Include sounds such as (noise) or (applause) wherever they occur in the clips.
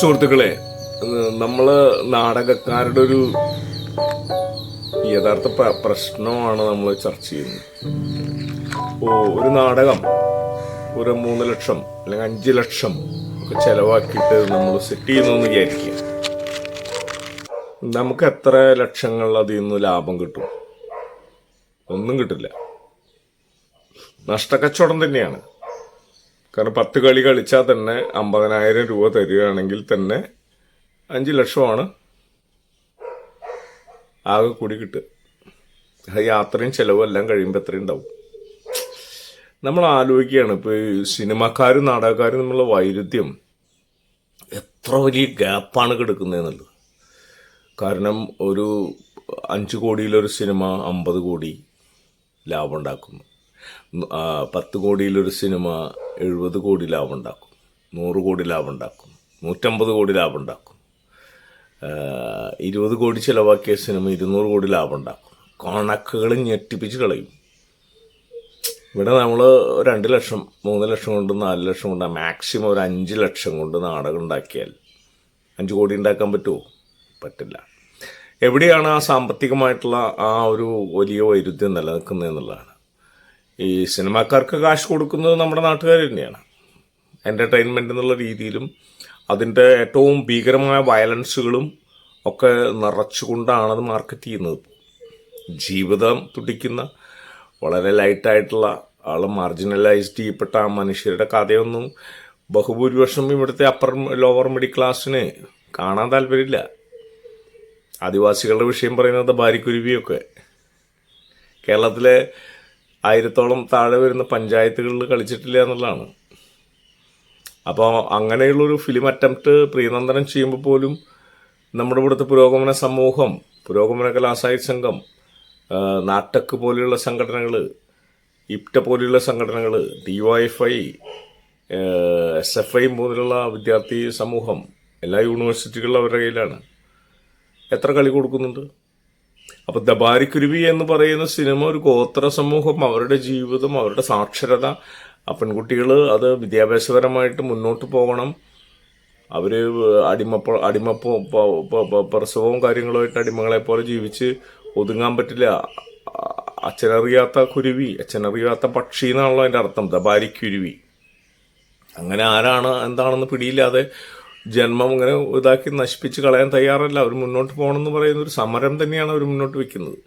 സുഹൃത്തുക്കളെ നമ്മൾ നാടകക്കാരുടെ ഒരു യഥാർത്ഥ പ്രശ്നമാണ് നമ്മൾ ചർച്ച ചെയ്യുന്നത്. ഓ ഒരു നാടകം ഒരു മൂന്ന് ലക്ഷം അല്ലെങ്കിൽ അഞ്ച് ലക്ഷം ഒക്കെ ചെലവാക്കിയിട്ട് നമ്മൾ സെറ്റ് ചെയ്യുന്നു എന്ന് വിചാരിക്കുക. നമുക്ക് എത്ര ലക്ഷങ്ങൾ അതിൽ നിന്ന് ലാഭം കിട്ടും? ഒന്നും കിട്ടില്ല. നഷ്ടക്കച്ചവടം തന്നെയാണ്. കാരണം പത്ത് കളി കളിച്ചാൽ തന്നെ അമ്പതിനായിരം രൂപ തരികയാണെങ്കിൽ തന്നെ അഞ്ച് ലക്ഷമാണ് ആകെ കൂടി കിട്ടുക. യാത്രയും ചിലവും എല്ലാം കഴിയുമ്പോൾ എത്രയും ഉണ്ടാവും. നമ്മൾ ആലോചിക്കുകയാണ് ഇപ്പോൾ ഈ സിനിമക്കാരും നാടകക്കാരും തമ്മിലുള്ള വൈരുദ്ധ്യം എത്ര വലിയ ഗ്യാപ്പാണ് കിടക്കുന്നതെന്നുള്ളത് കാരണം ഒരു അഞ്ച് കോടിയിലൊരു സിനിമ അമ്പത് കോടി ലാഭം ഉണ്ടാക്കുന്നു. പത്ത് കോടിയിലൊരു സിനിമ എഴുപത് കോടി ലാഭം ഉണ്ടാക്കും നൂറ് കോടി ലാഭം ഉണ്ടാക്കും നൂറ്റമ്പത് കോടി ലാഭം ഉണ്ടാക്കും ഇരുപത് കോടി ചിലവാക്കിയ സിനിമ ഇരുന്നൂറ് കോടി ലാഭം ഉണ്ടാക്കും കണക്കുകൾ ഞെട്ടിപ്പിച്ച് കളയും. ഇവിടെ നമ്മൾ രണ്ട് ലക്ഷം മൂന്ന് ലക്ഷം കൊണ്ട് നാല് ലക്ഷം കൊണ്ട് മാക്സിമം ഒരു അഞ്ച് ലക്ഷം കൊണ്ട് നാടകം ഉണ്ടാക്കിയാൽ അഞ്ച് കോടി ഉണ്ടാക്കാൻ പറ്റുമോ? പറ്റില്ല. എവിടെയാണ് ആ സാമ്പത്തികമായിട്ടുള്ള ആ ഒരു വലിയ വൈരുദ്ധ്യം നിലനിൽക്കുന്നത് എന്നുള്ളതാണ് ഈ സിനിമാക്കാർക്ക് കാശ് കൊടുക്കുന്നത് നമ്മുടെ നാട്ടുകാർ തന്നെയാണ്. എന്റർടൈൻമെന്റ് എന്നുള്ള രീതിയിലും അതിന്റെ ഏറ്റവും ഭീകരമായ വയലൻസുകളും ഒക്കെ നിറച്ചുകൊണ്ടാണ് അത് മാർക്കറ്റ് ചെയ്യുന്നത്. ജീവിതം തുടിക്കുന്ന വളരെ ലൈറ്റായിട്ടുള്ള ആൾ മാർജിനലൈസ്ഡ് ചെയ്യപ്പെട്ട ആ മനുഷ്യരുടെ കഥയൊന്നും ബഹുഭൂരിപക്ഷം ഇവിടുത്തെ അപ്പർ ലോവർ മിഡിൽ ക്ലാസ്സിന് കാണാൻ താല്പര്യമില്ല. ആദിവാസികളുടെ വിഷയം പറയുന്നത് ബാരിക്കുരുവിയൊക്കെ. കേരളത്തിലെ ആയിരത്തോളം താഴെ വരുന്ന പഞ്ചായത്തുകളിൽ കളിച്ചിട്ടില്ല എന്നുള്ളതാണ്. അപ്പോൾ അങ്ങനെയുള്ളൊരു ഫിലിം അറ്റംപ്റ്റ് പ്രിയനന്ദനം ചെയ്യുമ്പോൾ പോലും നമ്മുടെ ഇവിടുത്തെ പുരോഗമന സമൂഹം പുരോഗമന കലാസായി സംഘം നാട്ടക്ക് പോലെയുള്ള സംഘടനകൾ ഇപ്റ്റ പോലെയുള്ള സംഘടനകൾ D Y F I S F മുതലുള്ള വിദ്യാർത്ഥി സമൂഹം എല്ലാ യൂണിവേഴ്സിറ്റികളിലും അവരുടെ കയ്യിലാണ്. എത്ര കളി കൊടുക്കുന്നുണ്ട്? അപ്പൊ ദബാരിക്കുരുവി എന്ന് പറയുന്ന സിനിമ ഒരു ഗോത്ര സമൂഹം അവരുടെ ജീവിതം അവരുടെ സാക്ഷരത. ആ പെൺകുട്ടികൾ അത് വിദ്യാഭ്യാസപരമായിട്ട് മുന്നോട്ട് പോകണം. അവർ അടിമപ്പ പ- പ്രസവവും കാര്യങ്ങളുമായിട്ട് അടിമകളെ പോലെ ജീവിച്ച് ഒതുങ്ങാൻ പറ്റില്ല. അച്ഛനറിയാത്ത കുരുവി അച്ഛനറിയാത്ത പക്ഷി എന്നാണല്ലോ അതിന്റെ അർത്ഥം ദബാരിക്കുരുവി. അങ്ങനെ ആരാണ് എന്താണെന്ന് പിടിയില്ലാതെ ജന്മം അങ്ങനെ ഇതാക്കി നശിപ്പിച്ച് കളയാൻ തയ്യാറല്ല. അവർ മുന്നോട്ട് പോകണമെന്ന് പറയുന്ന ഒരു സമരം തന്നെയാണ് അവർ മുന്നോട്ട് വെക്കുന്നത്.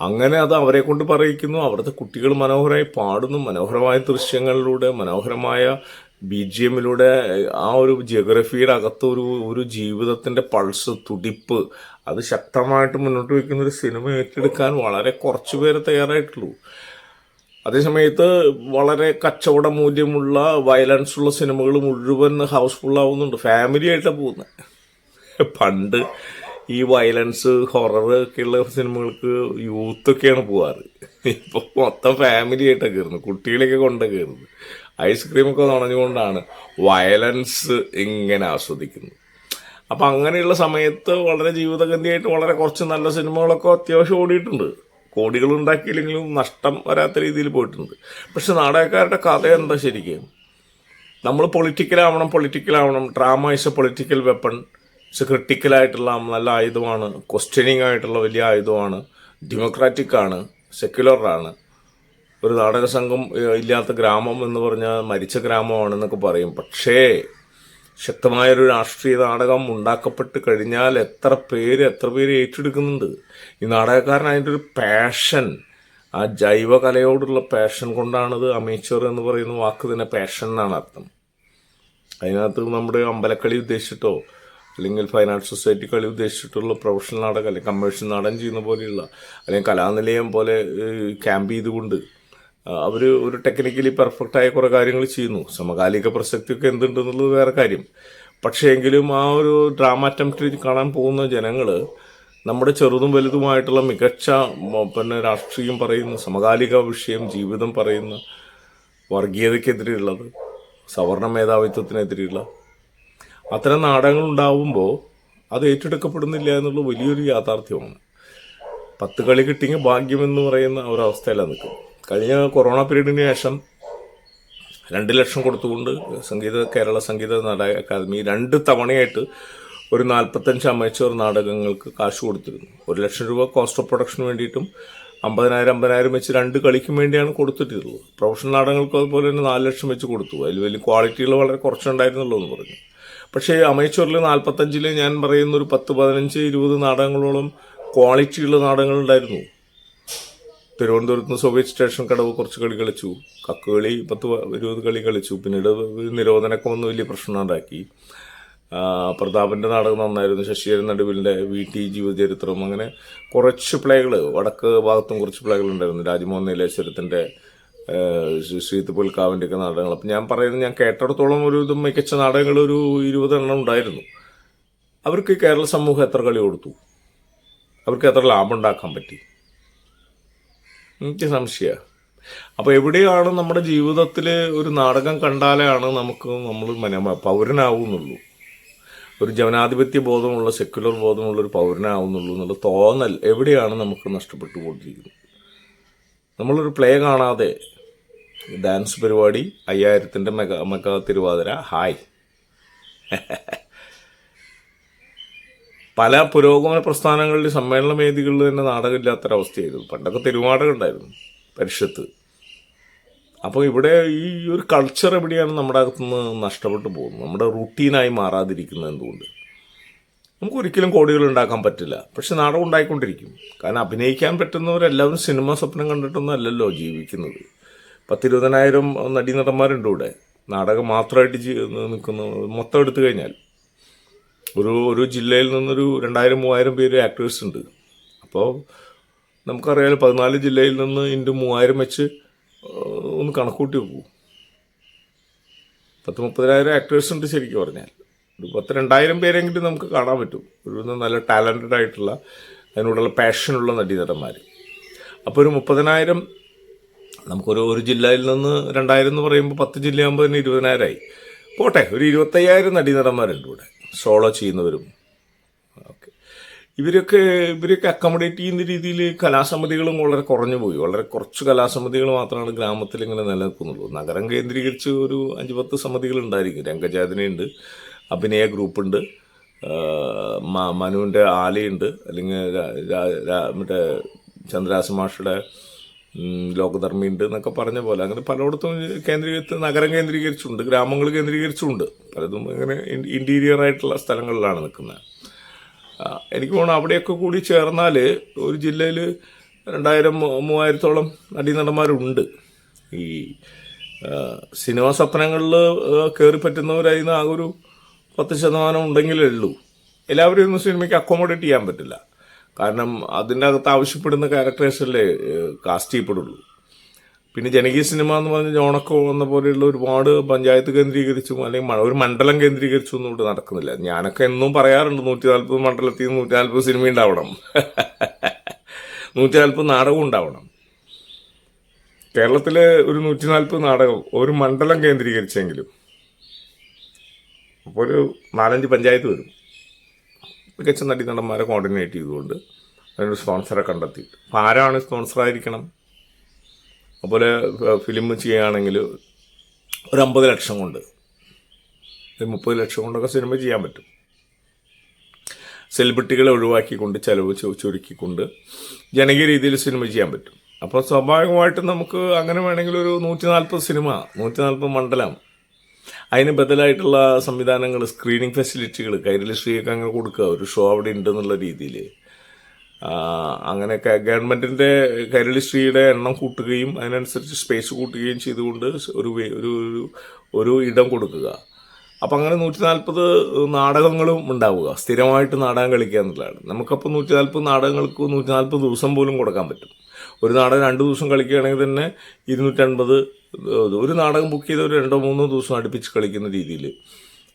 അങ്ങനെ അത് അവരെ കൊണ്ട് പറയിക്കുന്നു. അവിടുത്തെ കുട്ടികൾ മനോഹരമായി പാടുന്നു. മനോഹരമായ ദൃശ്യങ്ങളിലൂടെ മനോഹരമായ ബി ജി എമ്മിലൂടെ ആ ഒരു ജിയോഗ്രഫിയുടെ അകത്ത് ഒരു ഒരു ജീവിതത്തിന്റെ പൾസ് തുടിപ്പ് അത് ശക്തമായിട്ട് മുന്നോട്ട് വെക്കുന്ന ഒരു സിനിമ ഏറ്റെടുക്കാൻ വളരെ കുറച്ച് പേരെ തയ്യാറായിട്ടുള്ളൂ. അതേസമയത്ത് വളരെ കച്ചവട മൂല്യമുള്ള വയലൻസ് ഉള്ള സിനിമകൾ മുഴുവൻ ഹൗസ്ഫുൾ ആവുന്നുണ്ട്. ഫാമിലി ആയിട്ടാണ് പോകുന്നത് പണ്ട് ഈ വയലൻസ് ഹൊറർ ഒക്കെയുള്ള സിനിമകൾക്ക് യൂത്തൊക്കെയാണ് പോവാറ്. ഇപ്പോൾ മൊത്തം ഫാമിലി ആയിട്ടാണ് കയറുന്നത് കുട്ടികളെയൊക്കെ കൊണ്ടാണ് കയറുന്നത് ഐസ്ക്രീമൊക്കെ നനഞ്ഞുകൊണ്ടാണ് വയലൻസ് ഇങ്ങനെ ആസ്വദിക്കുന്നത്. അപ്പം അങ്ങനെയുള്ള സമയത്ത് വളരെ ജീവിതഗന്ധിയായിട്ട് വളരെ കുറച്ച് നല്ല സിനിമകളൊക്കെ അത്യാവശ്യം ഓടിയിട്ടുണ്ട്. കോടികൾ ഉണ്ടാക്കിയില്ലെങ്കിലും നഷ്ടം വരാത്ത രീതിയിൽ പോയിട്ടുണ്ട്. പക്ഷെ നാടകക്കാരുടെ കഥ എന്താ ശരിക്കും? നമ്മൾ പൊളിറ്റിക്കലാവണം പൊളിറ്റിക്കലാവണം. Drama is a political weapon it's ക്രിട്ടിക്കലായിട്ടുള്ള നല്ല ആയുധമാണ്. ക്വസ്റ്റ്യനിങ് ആയിട്ടുള്ള വലിയ ആയുധമാണ്. ഡെമോക്രാറ്റിക് ആണ്. സെക്യുലറാണ് ഒരു നാടക സംഘം ഇല്ലാത്ത ഗ്രാമം എന്ന് പറഞ്ഞാൽ മരിച്ച ഗ്രാമമാണെന്നൊക്കെ പറയും. പക്ഷേ ശക്തമായൊരു രാഷ്ട്രീയ നാടകം ഉണ്ടാക്കപ്പെട്ട് കഴിഞ്ഞാൽ എത്ര പേര് എത്ര പേര് ഏറ്റെടുക്കുന്നുണ്ട്? ഈ നാടകക്കാരൻ അതിന്റെ ഒരു പാഷൻ ആ ജൈവകലയോടുള്ള പാഷൻ കൊണ്ടാണത് അമേച്ചർ എന്ന് പറയുന്ന വാക്ക് തന്നെ പാഷൻ എന്നാണ് അർത്ഥം. അതിനകത്ത് നമ്മുടെ അമ്പലക്കളി ഉദ്ദേശിച്ചിട്ടോ അല്ലെങ്കിൽ ഫൈൻ ആർട്സ് സൊസൈറ്റി കളി ഉദ്ദേശിച്ചിട്ടുള്ള പ്രൊഫഷണൽ നാടകം അല്ലെങ്കിൽ കമേഴ്ഷ്യൽ നാടകം ചെയ്യുന്ന പോലെയുള്ള അല്ലെങ്കിൽ കലാനിലയം പോലെ ക്യാമ്പ് ചെയ്തുകൊണ്ട് അവർ ഒരു ടെക്നിക്കലി പെർഫെക്റ്റ് ആയ കുറേ കാര്യങ്ങൾ ചെയ്യുന്നു. സമകാലിക പ്രസക്തിയൊക്കെ എന്തുണ്ടെന്നുള്ളത് വേറെ കാര്യം. പക്ഷേ എങ്കിലും ആ ഒരു ഡ്രാമ അറ്റംപ്റ്റ് കാണാൻ പോകുന്ന ജനങ്ങൾ നമ്മുടെ ചെറുതും വലുതുമായിട്ടുള്ള മികച്ച പിന്നെ രാഷ്ട്രീയം പറയുന്ന സമകാലിക വിഷയം ജീവിതം പറയുന്ന വർഗീയതയ്ക്കെതിരെയുള്ളത് സവർണ മേധാവിത്വത്തിനെതിരെയുള്ള അത്തരം നാടകങ്ങൾ ഉണ്ടാവുമ്പോൾ അത് ഏറ്റെടുക്കപ്പെടുന്നില്ല എന്നുള്ള വലിയൊരു യാഥാർത്ഥ്യമാണ്. പത്ത് കളി കിട്ടിയെങ്കിൽ ഭാഗ്യമെന്ന് പറയുന്ന ഒരവസ്ഥയിലാണ് നിൽക്കുന്നത്. കഴിഞ്ഞ കൊറോണ പീരീഡിന് ശേഷം രണ്ട് ലക്ഷം കൊടുത്തുകൊണ്ട് സംഗീത കേരള സംഗീത നാടക അക്കാദമി രണ്ട് തവണയായിട്ട് ഒരു നാൽപ്പത്തഞ്ച് അമേച്ചർ നാടകങ്ങൾക്ക് കാശ് കൊടുത്തിരുന്നു. ഒരു ലക്ഷം രൂപ കോസ്റ്റ് ഓഫ് പ്രൊഡക്ഷന് വേണ്ടിയിട്ടും അമ്പതിനായിരം അമ്പതിനായിരം വെച്ച് രണ്ട് കളിക്കും വേണ്ടിയാണ് കൊടുത്തിട്ടുള്ളത്. പ്രൊഫഷണൽ നാടകങ്ങൾക്ക് അതുപോലെ തന്നെ നാല് ലക്ഷം വെച്ച് കൊടുത്തു. അതിൽ വലിയ ക്വാളിറ്റികൾ വളരെ കുറച്ചുണ്ടായിരുന്നുള്ളൂ എന്ന് പറഞ്ഞു. പക്ഷേ അമേച്ചറിൽ നാൽപ്പത്തഞ്ചിൽ ഞാൻ പറയുന്ന ഒരു പത്ത് പതിനഞ്ച് ഇരുപത് നാടകങ്ങളോളം ക്വാളിറ്റിയുള്ള നാടകങ്ങളുണ്ടായിരുന്നു തിരുവനന്തപുരത്ത് നിന്ന് സോവിയറ്റ് സ്റ്റേഷൻ കടവ് കുറച്ച് കളി കളിച്ചു. കക്ക് കളി പത്ത് ഇരുപത് കളി കളിച്ചു. പിന്നീട് നിരോധനമൊക്കെ വന്ന് വലിയ പ്രശ്നം ഉണ്ടാക്കി. പ്രതാപന്റെ നാടകം നന്നായിരുന്നു. ശശിധരൻ നടുവിലിന്റെ വി ടി ജീവചരിത്രം അങ്ങനെ കുറച്ച് പ്ലേകൾ വടക്ക് ഭാഗത്തും കുറച്ച് പ്ലേകൾ ഉണ്ടായിരുന്നു. രാജ്മോഹൻ നീലേശ്വരത്തിന്റെ ശ്രീത്തുപുൽക്കാവിന്റെ ഒക്കെ നാടകങ്ങൾ. അപ്പം ഞാൻ പറയുന്നത് ഞാൻ കേട്ടിടത്തോളം ഒരു ഇത് മികച്ച നാടകങ്ങൾ ഒരു ഇരുപതെണ്ണം ഉണ്ടായിരുന്നു. അവർക്ക് കേരള സമൂഹം എത്ര കളി കൊടുത്തു? അവർക്ക് എത്ര ലാഭം ഉണ്ടാക്കാൻ പറ്റി? എനിക്ക് സംശയ. അപ്പോൾ എവിടെയാണ് നമ്മുടെ ജീവിതത്തിൽ ഒരു നാടകം കണ്ടാലാണ് നമുക്ക് നമ്മൾ പൗരനാവുന്നുള്ളൂ. ഒരു ജവനാധിപത്യ ബോധമുള്ള സെക്യുലർ ബോധമുള്ള ഒരു പൗരനാവുന്നുള്ളൂ എന്നുള്ള തോന്നൽ എവിടെയാണ് നമുക്ക് നഷ്ടപ്പെട്ടു കൊണ്ടിരിക്കുന്നത് നമ്മളൊരു പ്ലേ കാണാതെ ഡാൻസ് പരിപാടി അയ്യായിരത്തിന്റെ മെഗാ മെഗാ തിരുവാതിര. ഹായ് (laughs) പല പുരോഗമന പ്രസ്ഥാനങ്ങളിൽ സമ്മേളന വേദികളിൽ തന്നെ നാടകമില്ലാത്തൊരവസ്ഥയായിരുന്നു. പണ്ടൊക്കെ തിരുവാടകം ഉണ്ടായിരുന്നു പരിഷത്ത്. അപ്പോൾ ഇവിടെ ഈ ഒരു കൾച്ചർ എവിടെയാണ് നമ്മുടെ അകത്തുനിന്ന് നഷ്ടപ്പെട്ടു പോകുന്നത്? നമ്മുടെ റുട്ടീനായി മാറാതിരിക്കുന്നത് എന്തുകൊണ്ട്? നമുക്ക് ഒരിക്കലും കോടികൾ ഉണ്ടാക്കാൻ പറ്റില്ല. പക്ഷെ നാടകം ഉണ്ടായിക്കൊണ്ടിരിക്കും. കാരണം അഭിനയിക്കാൻ പറ്റുന്നവരെല്ലാവരും സിനിമ സ്വപ്നം കണ്ടിട്ടൊന്നും അല്ലല്ലോ ജീവിക്കുന്നത്. പത്തിരുപതിനായിരം നടീനടന്മാരുണ്ട് ഇവിടെ. നാടകം മാത്രമായിട്ട് നിൽക്കുന്ന മൊത്തം എടുത്തു കഴിഞ്ഞാൽ. ഒരു ഒരു ജില്ലയിൽ നിന്നൊരു രണ്ടായിരം മൂവായിരം പേര് ആക്ടേഴ്സ് ഉണ്ട്. അപ്പോൾ നമുക്കറിയാലോ പതിനാല് ജില്ലയിൽ നിന്ന് ഇന്റു മൂവായിരം വെച്ച് ഒന്ന് കണക്കൂട്ടി പോകും പത്ത് മുപ്പതിനായിരം ആക്ടേഴ്സ് ഉണ്ട് ശരിക്കും പറഞ്ഞാൽ. ഒരു പത്ത് രണ്ടായിരം പേരെങ്കിലും നമുക്ക് കാണാൻ പറ്റും. ഒരു നല്ല ടാലന്റഡ് ആയിട്ടുള്ള അതിനോടുള്ള പാഷനുള്ള നടീനടന്മാർ അപ്പോൾ ഒരു മുപ്പതിനായിരം നമുക്കൊരു ഒരു ജില്ലയിൽ നിന്ന് രണ്ടായിരം എന്ന് പറയുമ്പോൾ പത്ത് ജില്ലയാകുമ്പോൾ തന്നെ ഇരുപതിനായിരമായി പോട്ടെ ഒരു ഇരുപത്തയ്യായിരം നടീനടന്മാരുണ്ട് ഇവിടെ. സോളോ ചെയ്യുന്നവരും. ഓക്കെ. ഇവരൊക്കെ ഇവരൊക്കെ അക്കോമഡേറ്റ് ചെയ്യുന്ന രീതിയിൽ കലാസമിതികളും വളരെ കുറഞ്ഞു പോയി. വളരെ കുറച്ച് കലാസമിതികൾ മാത്രമാണ് ഗ്രാമത്തിൽ ഇങ്ങനെ നിലനിൽക്കുന്നുള്ളൂ. നഗരം കേന്ദ്രീകരിച്ച് ഒരു അഞ്ച് പത്ത് സമിതികൾ ഉണ്ടായിരിക്കും. രംഗചേതനയുണ്ട് അഭിനയ ഗ്രൂപ്പുണ്ട് മനുവിന്റെ ആലയുണ്ട് അല്ലെങ്കിൽ മറ്റേ ചന്ദ്രാസ മാഷയുടെ ഉം, ലോകധർമ്മിയുണ്ട് എന്നൊക്കെ പറഞ്ഞ പോലെ. അങ്ങനെ പലയിടത്തും കേന്ദ്രീകരിച്ച് നഗരം കേന്ദ്രീകരിച്ചുണ്ട് ഗ്രാമങ്ങൾ കേന്ദ്രീകരിച്ചുണ്ട് പലതും ഇങ്ങനെ ഇന്റീരിയർ ആയിട്ടുള്ള സ്ഥലങ്ങളിലാണ് നിൽക്കുന്നത്. എനിക്ക് തോന്നുന്നു അവിടെയൊക്കെ കൂടി ചേർന്നാൽ ഒരു ജില്ലയിൽ രണ്ടായിരം മൂവായിരത്തോളം നടീനടന്മാരുണ്ട് ഈ സിനിമ സ്വപ്നങ്ങളിൽ കയറി പറ്റുന്നവരായിരുന്നു ആ ഒരു പത്ത് ശതമാനം ഉണ്ടെങ്കിലേ ഉള്ളൂ. എല്ലാവരെയും ഒന്നും സിനിമയ്ക്ക് അക്കോമഡേറ്റ് ചെയ്യാൻ പറ്റില്ല. കാരണം അതിന്റെ അകത്ത് ആവശ്യപ്പെടുന്ന ക്യാരക്ടേഴ്സല്ലേ കാസ്റ്റ് ചെയ്യപ്പെടുള്ളൂ. പിന്നെ ജനകീയ സിനിമ എന്ന് പറഞ്ഞ ജോണക്കോ എന്ന പോലെയുള്ള ഒരുപാട് പഞ്ചായത്ത് കേന്ദ്രീകരിച്ചും അല്ലെങ്കിൽ ഒരു മണ്ഡലം കേന്ദ്രീകരിച്ചും ഒന്നും ഇവിടെ നടക്കുന്നില്ല. ഞാനൊക്കെ എന്നും പറയാറുണ്ട് നൂറ്റി നാൽപ്പത് മണ്ഡലത്തിൽ നൂറ്റി നാൽപ്പത് സിനിമ ഉണ്ടാവണം. (laughs) നൂറ്റി നാൽപ്പത് നാടകം ഉണ്ടാവണം. കേരളത്തിലെ ഒരു നൂറ്റി നാൽപ്പത് നാടകം ഒരു മണ്ഡലം കേന്ദ്രീകരിച്ചെങ്കിലും അപ്പോൾ ഒരു നാലഞ്ച് പഞ്ചായത്ത് വരും. മികച്ച നടീനടന്മാരെ കോർഡിനേറ്റ് ചെയ്തുകൊണ്ട് അതിനൊരു സ്പോൺസറെ കണ്ടെത്തിയിട്ട് അപ്പോൾ ആരാണ് സ്പോൺസറായിരിക്കണം അതുപോലെ ഫിലിം ചെയ്യുകയാണെങ്കിൽ ഒരു അമ്പത് ലക്ഷം കൊണ്ട് മുപ്പത് ലക്ഷം കൊണ്ടൊക്കെ സിനിമ ചെയ്യാൻ പറ്റും. സെലിബ്രിറ്റികളെ ഒഴിവാക്കിക്കൊണ്ട് ചെലവ് ചുരുക്കിക്കൊണ്ട് ജനകീയ രീതിയിൽ സിനിമ ചെയ്യാൻ പറ്റും. അപ്പോൾ സ്വാഭാവികമായിട്ടും നമുക്ക് അങ്ങനെ വേണമെങ്കിൽ ഒരു നൂറ്റി നാൽപ്പത് സിനിമ നൂറ്റി നാൽപ്പത് മണ്ഡലം അതിന് ബദലായിട്ടുള്ള സംവിധാനങ്ങൾ സ്ക്രീനിങ് ഫെസിലിറ്റികൾ കൈരളി ശ്രീയൊക്കെ അങ്ങനെ കൊടുക്കുക. ഒരു ഷോ അവിടെ ഉണ്ടെന്നുള്ള രീതിയിൽ അങ്ങനെയൊക്കെ ഗവൺമെന്റിന്റെ കൈരളി ശ്രീയുടെ എണ്ണം കൂട്ടുകയും അതിനനുസരിച്ച് സ്പേസ് കൂട്ടുകയും ചെയ്തുകൊണ്ട് ഒരു ഒരു ഒരു ഇടം കൊടുക്കുക. അപ്പം അങ്ങനെ നൂറ്റി നാൽപ്പത് നാടകങ്ങളും ഉണ്ടാവുക. സ്ഥിരമായിട്ട് നാടകം കളിക്കുക എന്നുള്ളതാണ്. നമുക്കപ്പോൾ നൂറ്റി നാൽപ്പത് നാടകങ്ങൾക്ക് നൂറ്റി നാൽപ്പത് ദിവസം പോലും കൊടുക്കാൻ പറ്റും. ഒരു നാടകം രണ്ട് ദിവസം കളിക്കുകയാണെങ്കിൽ തന്നെ ഇരുന്നൂറ്റൻപത് ഒരു നാടകം ബുക്ക് ചെയ്ത ഒരു രണ്ടോ മൂന്നോ ദിവസം അടുപ്പിച്ച് കളിക്കുന്ന രീതിയിൽ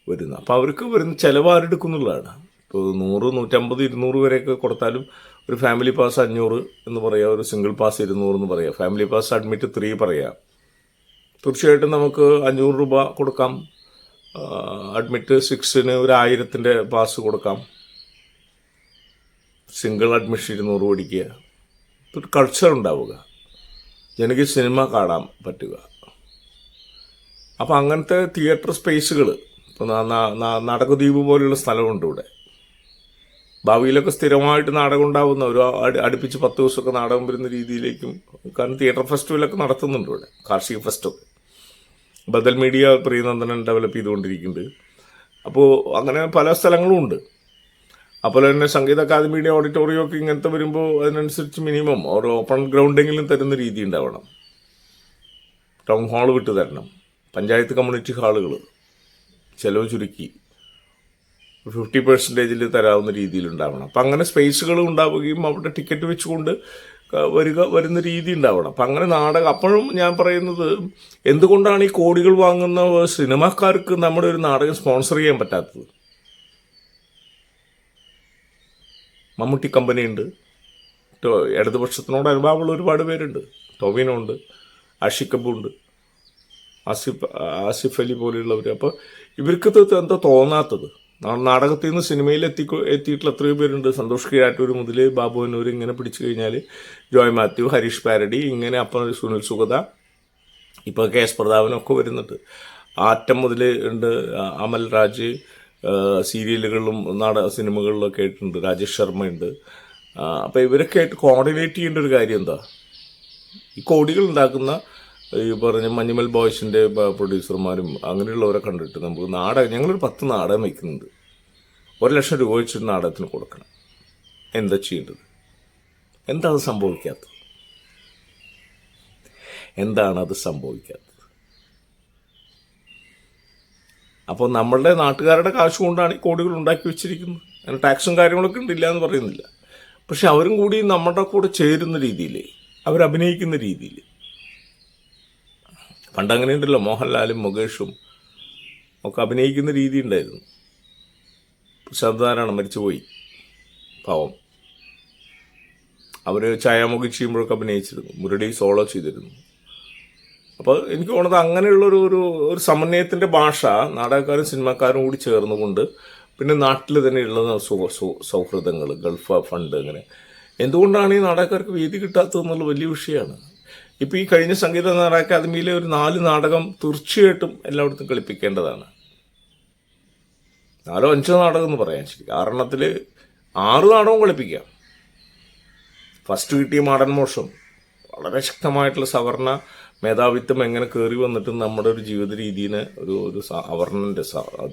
വരുന്ന. അപ്പോൾ അവർക്ക് വരുന്ന ചിലവ് ആരെടുക്കുന്നുള്ളതാണ്. ഇപ്പോൾ നൂറ് നൂറ്റമ്പത് ഇരുന്നൂറ് വരെയൊക്കെ കൊടുത്താലും ഒരു ഫാമിലി പാസ് അഞ്ഞൂറ് എന്ന് പറയാം ഒരു സിംഗിൾ പാസ് ഇരുന്നൂറ് എന്ന് പറയാം. ഫാമിലി പാസ് അഡ്മിറ്റ് ത്രീ പറയാം. തീർച്ചയായിട്ടും നമുക്ക് അഞ്ഞൂറ് രൂപ കൊടുക്കാം. അഡ്മിറ്റ് സിക്സിന് ഒരു ആയിരത്തിന്റെ പാസ് കൊടുക്കാം. സിംഗിൾ അഡ്മിഷൻ ഇരുന്നൂറ് മേടിക്കുക. ഒരു കൾച്ചർ ഉണ്ടാവുക. എനിക്ക് സിനിമ കാണാൻ പറ്റുക. അപ്പോൾ അങ്ങനത്തെ തിയേറ്റർ സ്പേസുകൾ ഇപ്പോൾ നാടകദ്വീപ് പോലെയുള്ള സ്ഥലമുണ്ട് ഇവിടെ. ഭാവിയിലൊക്കെ സ്ഥിരമായിട്ട് നാടകം ഉണ്ടാവുന്ന ഒരു അടി- അടുപ്പിച്ച് പത്ത് ദിവസമൊക്കെ നാടകം വരുന്ന രീതിയിലേക്കും കാരണം തിയേറ്റർ ഫെസ്റ്റിവലൊക്കെ നടത്തുന്നുണ്ട് ഇവിടെ കാർഷിക ഫെസ്റ്റൊക്കെ ബദൽ മീഡിയ പ്രിയനന്ദനൻ ഡെവലപ്പ് ചെയ്തുകൊണ്ടിരിക്കുന്നുണ്ട്. അപ്പോൾ അങ്ങനെ പല സ്ഥലങ്ങളും ഉണ്ട്. അതുപോലെ തന്നെ സംഗീത അക്കാദമിയുടെ ഓഡിറ്റോറിയം ഒക്കെ ഇങ്ങനത്തെ വരുമ്പോൾ അതിനനുസരിച്ച് മിനിമം ഒരു ഓപ്പൺ ഗ്രൗണ്ടെങ്കിലും തരുന്ന രീതി ഉണ്ടാവണം. ടൗൺ ഹാൾ വിട്ട് തരണം. പഞ്ചായത്ത് കമ്മ്യൂണിറ്റി ഹാളുകൾ ചിലവ് ചുരുക്കി. ഫിഫ്റ്റി പെർസെന്റേജിൽ തരാവുന്ന രീതിയിലുണ്ടാവണം അപ്പം അങ്ങനെ സ്പേസുകൾ ഉണ്ടാവുകയും അവിടെ ടിക്കറ്റ് വെച്ചുകൊണ്ട് വരിക വരുന്ന രീതി ഉണ്ടാവണം. അപ്പം അങ്ങനെ നാടകം അപ്പോഴും ഞാൻ പറയുന്നത് എന്തുകൊണ്ടാണ് ഈ കോടികൾ വാങ്ങുന്ന സിനിമാക്കാർക്ക് നമ്മുടെ ഒരു നാടകം സ്പോൺസർ ചെയ്യാൻ പറ്റാത്തത്? മമ്മൂട്ടി കമ്പനിയുണ്ട്. ഉണ്ട് ഇടതുപക്ഷത്തിനോട് അനുഭാവമുള്ള ഒരുപാട് പേരുണ്ട്. ടൊവിനോ ഉണ്ട് ആഷിക്കബു ഉണ്ട് ആസിഫ് ആസിഫ് അലി പോലെയുള്ളവർ അപ്പോൾ ഇവർക്ക് എന്താ തോന്നാത്തത്? നാടകത്തിൽ നിന്ന് സിനിമയിൽ എത്തി എത്തിയിട്ടുള്ള എത്രയോ പേരുണ്ട്. സന്തോഷ് കീഴാറ്റൂർ മുതൽ ബാബു അന്നൂർ ഇങ്ങനെ പിടിച്ചു കഴിഞ്ഞാൽ ജോയ് മാത്യു ഹരീഷ് പാരഡി ഇങ്ങനെ അപ്പം സുനിൽ സുഗത ഇപ്പോൾ കെ എസ് പ്രതാപനൊക്കെ വരുന്നുണ്ട്. ആറ്റം മുതൽ ഉണ്ട് അമൽ രാജ് സീരിയലുകളിലും നാടക സിനിമകളിലൊക്കെ ആയിട്ടുണ്ട്. രാജേഷ് ശർമ്മ ഉണ്ട് അപ്പോൾ ഇവരൊക്കെ ആയിട്ട് കോർഡിനേറ്റ് ചെയ്യേണ്ട ഒരു കാര്യം എന്താ? ഈ കോടികൾ ഉണ്ടാക്കുന്ന ഈ പറഞ്ഞ മഞ്ഞുമൽ ബോയ്സിന്റെ പ്രൊഡ്യൂസർമാരും അങ്ങനെയുള്ളവരെ കണ്ടിട്ട് നമുക്ക് നാടകം ഞങ്ങളൊരു പത്ത് നാടകം വയ്ക്കുന്നുണ്ട്. ഒരു ലക്ഷം രൂപ വെച്ചിട്ട് നാടകത്തിന് കൊടുക്കണം. എന്താ ചെയ്യേണ്ടത്? എന്താ അത് സംഭവിക്കാത്തത്? എന്താണ് അത് സംഭവിക്കാത്തത്? അപ്പോൾ നമ്മളുടെ നാട്ടുകാരുടെ കാശ് കൊണ്ടാണ് ഈ കോടികൾ ഉണ്ടാക്കി വെച്ചിരിക്കുന്നത്. അങ്ങനെ ടാക്സും കാര്യങ്ങളൊക്കെ ഉണ്ടില്ല എന്ന് പറയുന്നില്ല. പക്ഷെ അവരും കൂടി നമ്മുടെ കൂടെ ചേരുന്ന രീതിയിൽ അവരഭിനയിക്കുന്ന രീതിയിൽ പണ്ട് അങ്ങനെയുണ്ടല്ലോ മോഹൻലാലും മുകേഷും ഒക്കെ അഭിനയിക്കുന്ന രീതി ഉണ്ടായിരുന്നു. ശബ്ദാരാണ് മരിച്ചുപോയി പാവം. അവർ ഛായാമുഖി ചെയ്യുമ്പോഴൊക്കെ അഭിനയിച്ചിരുന്നു മുരടി സോളോ ചെയ്തിരുന്നു. അപ്പോൾ എനിക്ക് തോന്നുന്നത് അങ്ങനെയുള്ളൊരു ഒരു ഒരു സമന്വയത്തിന്റെ ഭാഷ നാടകക്കാരും സിനിമാക്കാരും കൂടി ചേർന്നുകൊണ്ട് പിന്നെ നാട്ടിൽ തന്നെ ഉള്ള സൗഹൃദങ്ങൾ ഗൾഫ് ഫണ്ട് അങ്ങനെ എന്തുകൊണ്ടാണ് ഈ നാടകക്കാർക്ക് വീതി കിട്ടാത്തതെന്നുള്ള വലിയ വിഷയമാണ്. ഇപ്പോൾ ഈ കഴിഞ്ഞ സംഗീത നാടക അക്കാദമിയിലെ ഒരു നാല് നാടകം തീർച്ചയായിട്ടും എല്ലായിടത്തും കളിപ്പിക്കേണ്ടതാണ്. നാലോ അഞ്ചോ നാടകം എന്ന് പറയാൻ ശരി. ആറെണ്ണത്തിൽ ആറ് നാടകവും കളിപ്പിക്കാം. ഫസ്റ്റ് കിട്ടിയ മാടൻ മോഷം. വളരെ ശക്തമായിട്ടുള്ള സവർണ മേധാവിത്വം എങ്ങനെ കയറി വന്നിട്ട് നമ്മുടെ ഒരു ജീവിത രീതിനെ ഒരു ഒരു അവർണന്റെ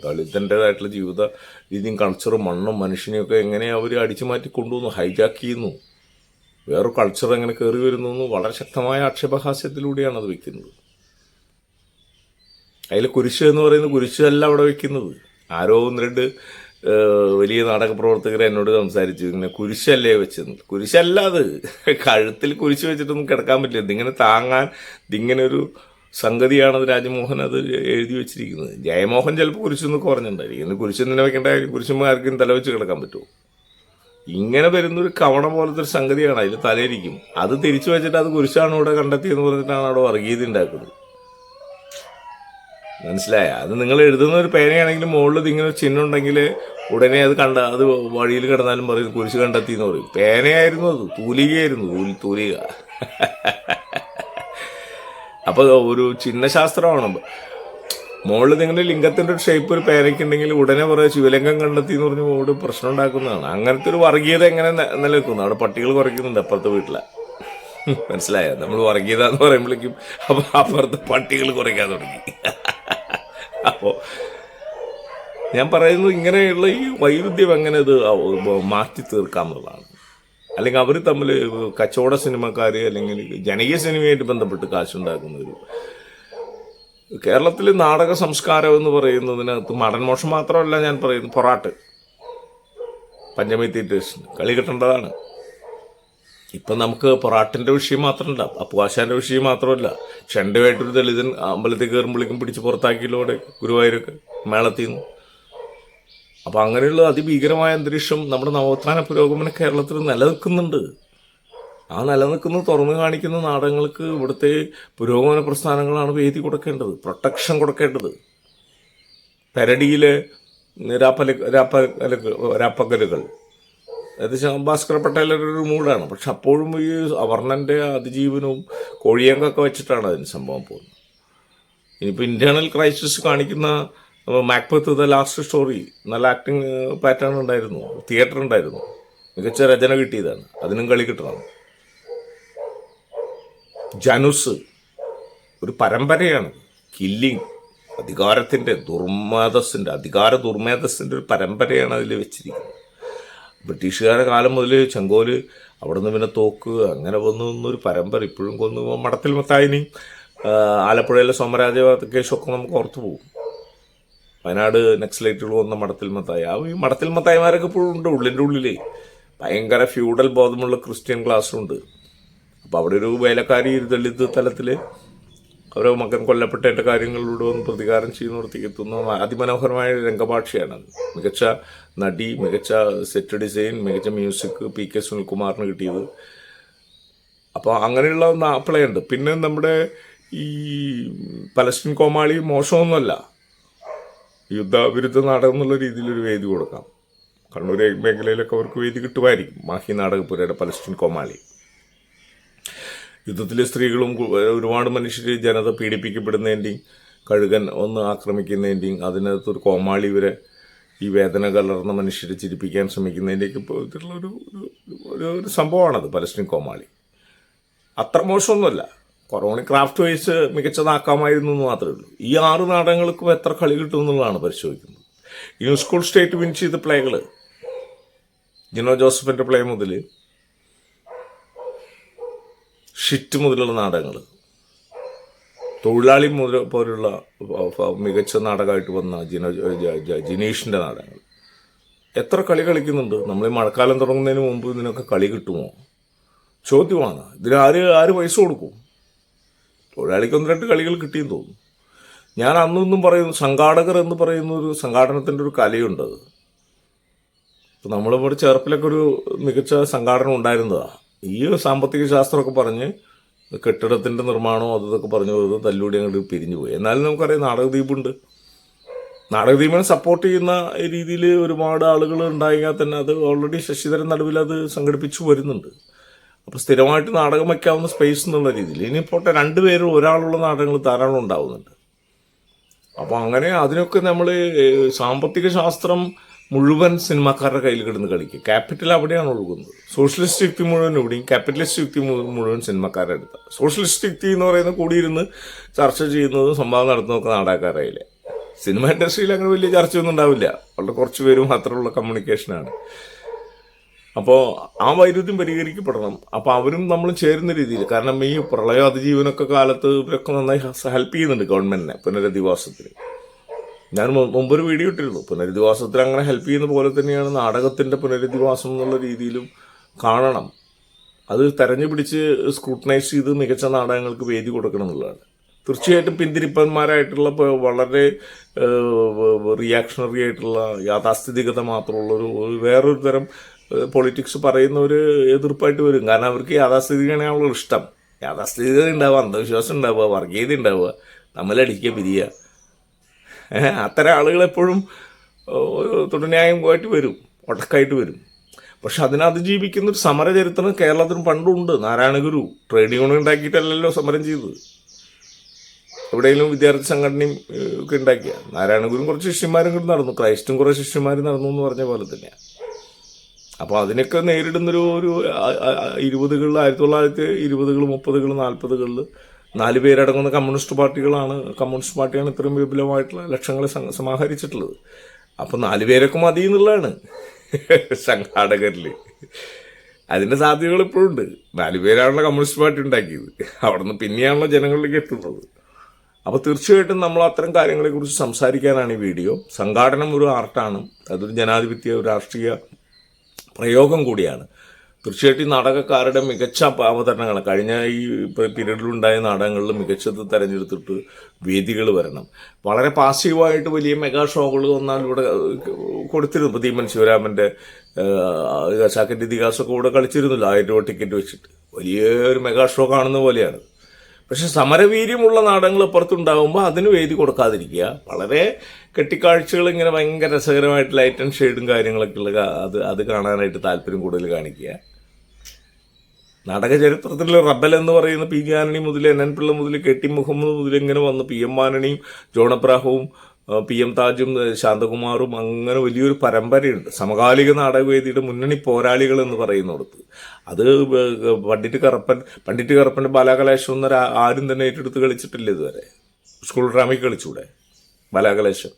ദളിതന്റെതായിട്ടുള്ള ജീവിത രീതിയും കൾച്ചറും മണ്ണും മനുഷ്യനെയൊക്കെ എങ്ങനെ അവർ അടിച്ചു മാറ്റി കൊണ്ടുവന്നു ഹൈജാക്ക് ചെയ്യുന്നു. വേറൊരു കൾച്ചർ എങ്ങനെ കയറി വരുന്നു എന്ന് വളരെ ശക്തമായ ആക്ഷേപഹാസ്യത്തിലൂടെയാണ് അത് വെക്കുന്നത്. അതിൽ കുരിശ് എന്ന് പറയുന്നത് കുരിശല്ല അവിടെ വെക്കുന്നത്. ആരോ ഒന്ന് രണ്ട് വലിയ നാടക പ്രവർത്തകർ എന്നോട് സംസാരിച്ചു. ഇങ്ങനെ കുരിശല്ലേ വെച്ചത് കുരിശല്ല അത്. കഴുത്തിൽ കുരിശ് വെച്ചിട്ടൊന്നും കിടക്കാൻ പറ്റില്ല. ഇതിങ്ങനെ താങ്ങാൻ ഇതിങ്ങനെ ഒരു സംഗതിയാണത് രാജമോഹൻ അത് എഴുതി വെച്ചിരിക്കുന്നത്. ജയമോഹൻ ചിലപ്പോൾ കുരിശൊന്നും കുറഞ്ഞിട്ടുണ്ടായിരിക്കും ഇന്ന് കുരിശ് തന്നെ വെക്കേണ്ട? കുരിശന്മാർക്കും തല വെച്ച് കിടക്കാൻ പറ്റുമോ? ഇങ്ങനെ വരുന്നൊരു കവണ പോലത്തെ ഒരു സംഗതിയാണ് അതിൽ തലയിരിക്കും. അത് തിരിച്ചു വെച്ചിട്ട് അത് കുരിശാണ് ഇവിടെ കണ്ടെത്തിയെന്ന് പറഞ്ഞിട്ടാണ് അവിടെ വർഗീയത ഉണ്ടാക്കുന്നത്. മനസ്സിലായ. അത് നിങ്ങൾ എഴുതുന്ന ഒരു പേനയാണെങ്കിലും മുകളിൽ ഇങ്ങനെ ഒരു ചിഹ്നം ഉണ്ടെങ്കിൽ ഉടനെ അത് കണ്ട അത് വഴിയിൽ കിടന്നാലും പറയും കുരിശ് കണ്ടെത്തി എന്ന് പറയും. പേനയായിരുന്നു അത് തൂലികയായിരുന്നു തൂലി തൂലിക. അപ്പോൾ ഒരു ചിഹ്നശാസ്ത്രമാണ്. മുകളിൽ നിങ്ങളുടെ ലിംഗത്തിന്റെ ഒരു ഷേപ്പ് ഒരു പേരയ്ക്കുണ്ടെങ്കിൽ ഉടനെ പറയുക ശിവലിംഗം കണ്ടെത്തി എന്ന് പറഞ്ഞ് മുകളിൽ പ്രശ്നം ഉണ്ടാക്കുന്നതാണ്. അങ്ങനത്തെ ഒരു വർഗീയത എങ്ങനെ നിലനിൽക്കുന്നു? അവിടെ പട്ടികൾ കുറയ്ക്കുന്നുണ്ട് അപ്പുറത്തെ വീട്ടിലെ. മനസ്സിലായോ? നമ്മൾ വർഗീയത എന്ന് പറയുമ്പോഴേക്കും അപ്പോൾ അപ്പുറത്ത് പട്ടികൾ കുറയ്ക്കാൻ തുടങ്ങി. അപ്പോൾ ഞാൻ പറയുന്നത് ഇങ്ങനെയുള്ള ഈ വൈരുദ്ധ്യം അങ്ങനെ ഇത് മാറ്റി തീർക്കാം എന്നുള്ളതാണ്. അല്ലെങ്കിൽ അവർ തമ്മിൽ കച്ചവട സിനിമക്കാർ അല്ലെങ്കിൽ ജനകീയ സിനിമയായിട്ട് ബന്ധപ്പെട്ട് കാശുണ്ടാക്കുന്നവർ കേരളത്തിൽ നാടക സംസ്കാരം എന്ന് പറയുന്നതിനകത്ത് മടൻ മോഷം മാത്രമല്ല ഞാൻ പറയുന്നത് പൊറാട്ട്. പഞ്ചമി തിയേറ്റേഴ്സ് കളി കിട്ടേണ്ടതാണ്. ഇപ്പം നമുക്ക് പൊറാട്ടിന്റെ വിഷയം മാത്രമല്ല അപ്പുവാശാന്റെ വിഷയം മാത്രമല്ല. ഷണ്ടുമായിട്ടൊരു ദളിതൻ അമ്പലത്തിൽ കയറുമ്പോഴേക്കും പിടിച്ച് പുറത്താക്കിയില്ലോടെ ഗുരുവായൂരൊക്കെ മേളത്തിൽ നിന്ന്. അപ്പം അങ്ങനെയുള്ള അതിഭീകരമായ അന്തരീക്ഷം നമ്മുടെ നവോത്ഥാന പുരോഗമന കേരളത്തിൽ നിലനിൽക്കുന്നുണ്ട്. ആ നിലനിൽക്കുന്നത് തുറന്നു കാണിക്കുന്ന നാടകങ്ങൾക്ക് ഇവിടുത്തെ പുരോഗമന പ്രസ്ഥാനങ്ങളാണ് വേദി കൊടുക്കേണ്ടത് പ്രൊട്ടക്ഷൻ കൊടുക്കേണ്ടത്. പെരടിയിലെ രാപ്പല രാപ്പകല രാപ്പകലുകൾ. ഏകദേശം ഭാസ്കര പട്ടേലരുടെ ഒരു മൂടാണ് പക്ഷെ അപ്പോഴും ഈ അവർണന്റെ അതിജീവനവും കോഴിയങ്കൊക്കെ വെച്ചിട്ടാണ് അതിന് സംഭവം പോകുന്നത്. ഇനിയിപ്പോൾ ഇന്റേണൽ ക്രൈസിസ് കാണിക്കുന്ന മാക്ബത്ത് ദ ലാസ്റ്റ് സ്റ്റോറി നല്ല ആക്ടിങ് പാറ്റേൺ ഉണ്ടായിരുന്നു. തിയേറ്റർ ഉണ്ടായിരുന്നു. മികച്ച രചന കിട്ടിയതാണ്. അതിനും കളി കിട്ടണം. ജനുസ് ഒരു പരമ്പരയാണ്. കില്ലിങ് അധികാരത്തിന്റെ ദുർമേധസ്സിന്റെ അധികാര ദുർമേധസ്സിന്റെ ഒരു പരമ്പരയാണ് അതിൽ വെച്ചിരിക്കുന്നത്. ബ്രിട്ടീഷുകാരുടെ കാലം മുതൽ ചെങ്കോൽ അവിടെ നിന്ന് പിന്നെ തോക്ക് അങ്ങനെ വന്നു എന്നൊരു പരമ്പര ഇപ്പോഴും കൊന്നു മടത്തിൽ മത്തായിനി ആലപ്പുഴയിലെ സോമരാജ കേസൊക്കെ നമുക്ക് ഓർത്തു പോകും. വയനാട് നക്സലൈറ്റുകൾ വന്ന മടത്തിൽ മത്തായി. ആ ഈ മടത്തിൽ മത്തായിമാരൊക്കെ ഇപ്പോഴും ഉണ്ട് ഉള്ളിന്റെ ഉള്ളിലേ. ഭയങ്കര ഫ്യൂഡൽ ബോധമുള്ള ക്രിസ്ത്യൻ ക്ലാസ്സുണ്ട് അപ്പോൾ അവിടെ ഒരു വേലക്കാരി ദളിത് തലത്തിൽ അവരെ മകൻ കൊല്ലപ്പെട്ടതിന്റെ കാര്യങ്ങളിലൂടെ ഒന്ന് പ്രതികാരം ചെയ്യുന്നിടത്തേക്ക് എത്തുന്ന അതിമനോഹരമായ രംഗഭാഷയാണ് അത്. മികച്ച നടി മികച്ച സെറ്റ് ഡിസൈൻ മികച്ച മ്യൂസിക് പി കെ സുനിൽകുമാറിന് കിട്ടിയത്. അപ്പോൾ അങ്ങനെയുള്ള ഉണ്ട്. പിന്നെ നമ്മുടെ ഈ പലസ്തീൻ കോമാളി മോശമൊന്നുമല്ല. യുദ്ധവിരുദ്ധ നാടകം എന്നുള്ള രീതിയിൽ ഒരു വേദി കൊടുക്കാം. കണ്ണൂർ മേഖലയിലൊക്കെ അവർക്ക് വേദി കിട്ടുമായിരിക്കും. മാഹി നാടകപ്പുരയുടെ പലസ്തീൻ കോമാളി. യുദ്ധത്തിലെ സ്ത്രീകളും ഒരുപാട് മനുഷ്യർ ജനത പീഡിപ്പിക്കപ്പെടുന്നതിന്റെയും കഴുകൻ ഒന്ന് ആക്രമിക്കുന്നതിന്റെയും അതിനകത്ത് ഒരു കോമാളി വരെ ഈ വേദന കലർന്ന മനുഷ്യരെ ചിരിപ്പിക്കാൻ ശ്രമിക്കുന്നതിന്റെയൊക്കെ ഇതിലുള്ള ഒരു ഒരു- ഒരു സംഭവമാണത് പലസ്തീൻ കോമാളി. അത്ര മോശമൊന്നുമല്ല. കൊറോണ ക്രാഫ്റ്റ് വൈസ് മികച്ചതാക്കാമായിരുന്നു എന്ന് മാത്രമേ ഉള്ളൂ. ഈ ആറ് നാടകങ്ങൾക്കും എത്ര കളി കിട്ടും എന്നുള്ളതാണ് പരിശോധിക്കുന്നത്. ഈ സ്കൂൾ സ്റ്റേറ്റ് വിൻ ചെയ്ത പ്ലേകൾ ജിനോ ജോസഫിന്റെ പ്ലേ മുതൽ ഷിറ്റ് മുതലുള്ള നാടകങ്ങൾ തൊഴിലാളി മുതൽ പോലുള്ള മികച്ച നാടകമായിട്ട് വന്ന ജിന ജ- ജ- നാടകങ്ങൾ എത്ര കളി കളിക്കുന്നുണ്ട്? നമ്മൾ ഈ മഴക്കാലം തുടങ്ങുന്നതിന് മുമ്പ് ഇതിനൊക്കെ കളി കിട്ടുമോ? ചോദ്യമാണ്. ഇതിന് ആര് ആര് പൈസ കൊടുക്കും? തൊഴിലാളിക്ക് ഒന്ന് രണ്ട് കളികൾ കിട്ടിയെന്ന് തോന്നുന്നു. ഞാൻ അന്നൊന്നും പറയുന്നു സംഘാടകർ എന്ന് പറയുന്ന ഒരു സംഘാടനത്തിന്റെ ഒരു കലയുണ്ട് അത്. ഇപ്പം നമ്മളിവിടെ ചേർപ്പിലൊക്കെ ഒരു മികച്ച സംഘാടനം ഉണ്ടായിരുന്നതാണ് ഈ സാമ്പത്തിക ശാസ്ത്രമൊക്കെ പറഞ്ഞ് കെട്ടിടത്തിന്റെ നിർമ്മാണവും അതൊക്കെ പറഞ്ഞു പോയത് തല്ലൂടി അങ്ങോട്ട് പിരിഞ്ഞു പോയി. എന്നാലും നമുക്കറിയാം നാടകദ്വീപുണ്ട് നാടകദ്വീപിനെ സപ്പോർട്ട് ചെയ്യുന്ന രീതിയിൽ ഒരുപാട് ആളുകൾ ഉണ്ടായെങ്കിൽ തന്നെ അത് ഓൾറെഡി ശശിധരൻ നടുവിൽ അത് സംഘടിപ്പിച്ചു വരുന്നുണ്ട്. അപ്പോൾ സ്ഥിരമായിട്ട് നാടകം വയ്ക്കാവുന്ന സ്പേസ് എന്നുള്ള രീതിയിൽ. ഇനി പോട്ടെ രണ്ടുപേരും ഒരാളുള്ള നാടകങ്ങൾ ധാരാളം ഉണ്ടാവുന്നുണ്ട്. അപ്പോൾ അങ്ങനെ അതിനൊക്കെ നമ്മൾ സാമ്പത്തിക ശാസ്ത്രം മുഴുവൻ സിനിമാക്കാരുടെ കയ്യിൽ കിടന്ന് കളിക്കുക ക്യാപിറ്റൽ അവിടെയാണ് ഒഴുകുന്നത്. സോഷ്യലിസ്റ്റ് യുക്തി മുഴുവൻ ഇവിടെയും ക്യാപിറ്റലിസ്റ്റ് യുക്തി മുഴുവൻ സിനിമാക്കാരുടെ അടുത്ത. സോഷ്യലിസ്റ്റ് യുക്തി എന്ന് പറയുന്നത് കൂടിയിരുന്ന് ചർച്ച ചെയ്യുന്നത് സംഭാവന നടത്തുന്നതൊക്കെ നാടകക്കാരായില്ലേ സിനിമ ഇൻഡസ്ട്രിയിൽ അങ്ങനെ വലിയ ചർച്ചയൊന്നും ഉണ്ടാവില്ല. വളരെ കുറച്ച് പേര് മാത്രമുള്ള കമ്മ്യൂണിക്കേഷനാണ് അപ്പോൾ ആ വൈരുദ്ധ്യം പരിഹരിക്കപ്പെടണം. അപ്പോൾ അവരും നമ്മൾ ചേരുന്ന രീതിയിൽ. കാരണം ഈ പ്രളയ അതിജീവനൊക്കെ കാലത്ത് ഇവരൊക്കെ നന്നായി ഹെൽപ്പ് ചെയ്യുന്നുണ്ട് ഗവൺമെന്റിനെ പുനരധിവാസത്തിന്. ഞാൻ മുമ്പൊരു വീഡിയോ ഇട്ടിരുന്നു. പുനരധിവാസത്തിൽ അങ്ങനെ ഹെൽപ്പ് ചെയ്യുന്ന പോലെ തന്നെയാണ് നാടകത്തിന്റെ പുനരധിവാസം എന്നുള്ള രീതിയിലും കാണണം. അത് തെരഞ്ഞു പിടിച്ച് സ്ക്രൂട്ടനൈസ് ചെയ്ത് മികച്ച നാടകങ്ങൾക്ക് വേദി കൊടുക്കണം എന്നുള്ളതാണ്. തീർച്ചയായിട്ടും പിന്തിരിപ്പന്മാരായിട്ടുള്ള വളരെ റിയാക്ഷണറി ആയിട്ടുള്ള യാഥാസ്ഥിതികത മാത്രമുള്ള ഒരു വേറൊരു തരം പൊളിറ്റിക്സ് പറയുന്ന ഒരു എതിർപ്പായിട്ട് വരും. കാരണം അവർക്ക് യാഥാസ്ഥിതികമാണുള്ള ഇഷ്ടം. യാഥാസ്ഥിതികത ഉണ്ടാവുക അന്ധവിശ്വാസം ഉണ്ടാവുക വർഗീയത ഉണ്ടാവുക നമ്മളടിക്കുക പിരിയുക. അത്തരം ആളുകൾ എപ്പോഴും പോയിട്ട് വരും ഒട്ടക്കായിട്ട് വരും. പക്ഷെ അതിനെ അതിജീവിക്കുന്ന ഒരു സമര ചരിത്രം കേരളത്തിന് പണ്ടുണ്ട് നാരായണഗുരു ട്രേഡ് യൂണിയൻ ഉണ്ടാക്കിയിട്ടല്ലല്ലോ സമരം ചെയ്തത്. എവിടെയെങ്കിലും വിദ്യാർത്ഥി സംഘടനയും ഒക്കെ ഉണ്ടാക്കിയ. നാരായണഗുരും കുറച്ച് ശിഷ്യന്മാരും കൂടി നടന്നു. ക്രൈസ്റ്റും കുറേ ശിഷ്യന്മാർ നടന്നു എന്ന് പറഞ്ഞ പോലെ തന്നെയാണ് അപ്പോൾ അതിനൊക്കെ നേരിടുന്നൊരു ഒരു ഇരുപതുകളിൽ ആയിരത്തി തൊള്ളായിരത്തി ഇരുപതുകൾ മുപ്പതുകൾ നാൽപ്പതുകളിൽ നാല് പേരടങ്ങുന്ന കമ്മ്യൂണിസ്റ്റ് പാർട്ടികളാണ് കമ്മ്യൂണിസ്റ്റ് പാർട്ടിയാണ് ഇത്രയും വിപുലമായിട്ടുള്ള ലക്ഷങ്ങളെ സമാഹരിച്ചിട്ടുള്ളത്. അപ്പോൾ നാല് പേരൊക്കെ മതി എന്നുള്ളതാണ് (laughs) സംഘാടകരിൽ അതിന്റെ സാധ്യതകൾ ഇപ്പോഴും ഉണ്ട്. നാല് പേരാണല്ലോ കമ്മ്യൂണിസ്റ്റ് പാർട്ടി ഉണ്ടാക്കിയത്. അവിടെ നിന്ന് പിന്നെയാണല്ലോ ജനങ്ങളിലേക്ക് എത്തുന്നത്. അപ്പോൾ തീർച്ചയായിട്ടും നമ്മൾ അത്തരം കാര്യങ്ങളെക്കുറിച്ച് സംസാരിക്കാനാണ് ഈ വീഡിയോ. സംഘാടനം ഒരു ആർട്ടാണ്. അതൊരു ജനാധിപത്യ രാഷ്ട്രീയ പ്രയോഗം കൂടിയാണ്. തീർച്ചയായിട്ടും നാടകക്കാരുടെ മികച്ച അവതരണങ്ങൾ കഴിഞ്ഞ ഈ പീരീഡിലുണ്ടായ നാടകങ്ങളിൽ മികച്ചത് തെരഞ്ഞെടുത്തിട്ട് വേദികൾ വരണം. വളരെ പാസീവായിട്ട് വലിയ മെഗാ ഷോകൾ വന്നാൽ ഇവിടെ കൊടുത്തിരുന്നു. ഇപ്പോൾ ദീപൻ ശിവരാമന്റെ ചാക്കറ്റ് ഇതിഹാസമൊക്കെ ഇവിടെ കളിച്ചിരുന്നില്ല. ആയിരം രൂപ ടിക്കറ്റ് വെച്ചിട്ട്. വലിയൊരു മെഗാ ഷോ കാണുന്ന പോലെയാണ്. പക്ഷെ സമരവീര്യമുള്ള നാടകങ്ങൾ പുറത്തുണ്ടാകുമ്പോൾ അതിന് വേദി കൊടുക്കാതിരിക്കുക. വളരെ കെട്ടിക്കാഴ്ചകൾ ഇങ്ങനെ ഭയങ്കര രസകരമായിട്ട് ലൈറ്റ് ആൻഡ് ഷെയ്ഡും കാര്യങ്ങളൊക്കെ ഉള്ള അത് അത് കാണാനായിട്ട് താല്പര്യം കൂടുതൽ കാണിക്കുക. നാടക ചരിത്രത്തിൽ റബ്ബൽ എന്ന് പറയുന്ന പി ജെ ആനണി മുതൽ എൻ എൻ പിള്ള മുതൽ കെ ടി മുഹമ്മദ് മുതൽ ഇങ്ങനെ വന്ന്. പി എം മാനണിയും ജോൺ അബ്രാഹവും പി എം താജും ശാന്തകുമാറും അങ്ങനെ വലിയൊരു പരമ്പരയുണ്ട്. സമകാലിക നാടകവേദിയുടെ മുന്നണി പോരാളികൾ എന്ന് പറയുന്നിടത്ത്. അത് പണ്ഡിറ്റ് കറപ്പൻ പണ്ഡിറ്റ് കറപ്പന്റെ ബാലാകലേശം എന്നൊരു ആരും തന്നെ ഏറ്റെടുത്ത് കളിച്ചിട്ടില്ല ഇതുവരെ. സ്കൂൾ ഡ്രാമയ്ക്ക് കളിച്ചൂടെ ബാലാകലേശം.